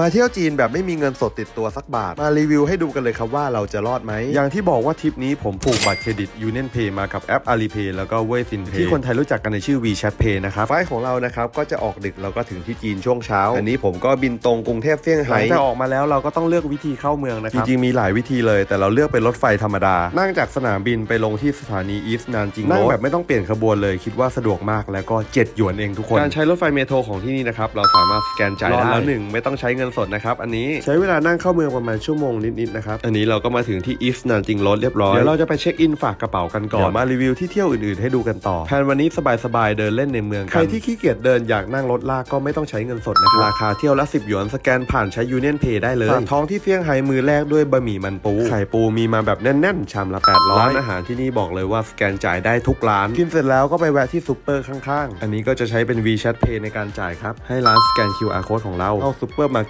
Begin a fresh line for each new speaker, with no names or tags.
มาเที่ยวจีนแบบไม่มีเงินสดติดตัวสักบาท มารีวิวให้ดูกันเลยครับว่าเราจะรอดไหม อย่างที่บอกว่าทริปนี้ผมผูกบัตรเครดิต Union Pay มากับแอป Alipay แล้วก็เว่ยซิน Pay ที่คนไทยรู้จักกันในชื่อ WeChat Pay นะครับ ไฟล์ของเรานะครับก็จะออกดึกเราก็ถึงที่จีนช่วงเช้า อันนี้ผมก็บินตรงกรุงเทพเซี่ยงไฮ้หลังจากออกมาแล้วเราก็ต้องเลือกวิธีเข้าเมืองนะครับ จริงๆมีหลายวิธีเลย แต่เราเลือกเป็นรถไฟธรรมดา นั่งจากสนามบินไปลงที่สถานีอีสต์นานจิงนั่งแบบไม่ต้องเปลี่ยนขบวนเลยคิดว่าสะดวกมากแล้วก็7หยวนเองทุกคน การใช้รถไฟเมโทรของที่นี่นะครับเราสามารถสแกนจ่ายได้แล้วหนึ่งไม่ต้องใช้เงินสดนะครับอันนี้ใช้เวลานั่งเข้าเมืองประมาณชั่วโมงนิดๆนะครับอันนี้เราก็มาถึงที่อีสต์นานจิงรถเรียบร้อยเดี๋ยวเราจะไปเช็คอินฝากกระเป๋ากันก่อนเดี๋ยวมารีวิวที่เที่ยวอื่นๆให้ดูกันต่อแผนวันนี้สบายๆเดินเล่นในเมืองกันใครที่ขี้เกียจเดินอยากนั่งรถลากก็ไม่ต้องใช้เงินสดนะครับราคาเที่ยวละ 10 หยวนสแกนผ่านใช้ Union Pay ได้เลยฝากท้องที่เซี่ยงไฮ้มือแรกด้วยบะหมี่มันปูไข่ปูมีมาแบบแน่นๆชามละ800ร้านอาหารที่นี่บอกเลยว่าสแกนจ่ายได้ทุกร้านกินเสร็จแล้วก็ไปแวะที่ซูเปอร์ข้างๆ อันนี้ก็จะใช้เป็น WeChat Pay ในการจ่ายครับให้ร้านสแกน QR code ของเราเข้าซูเปอร์มา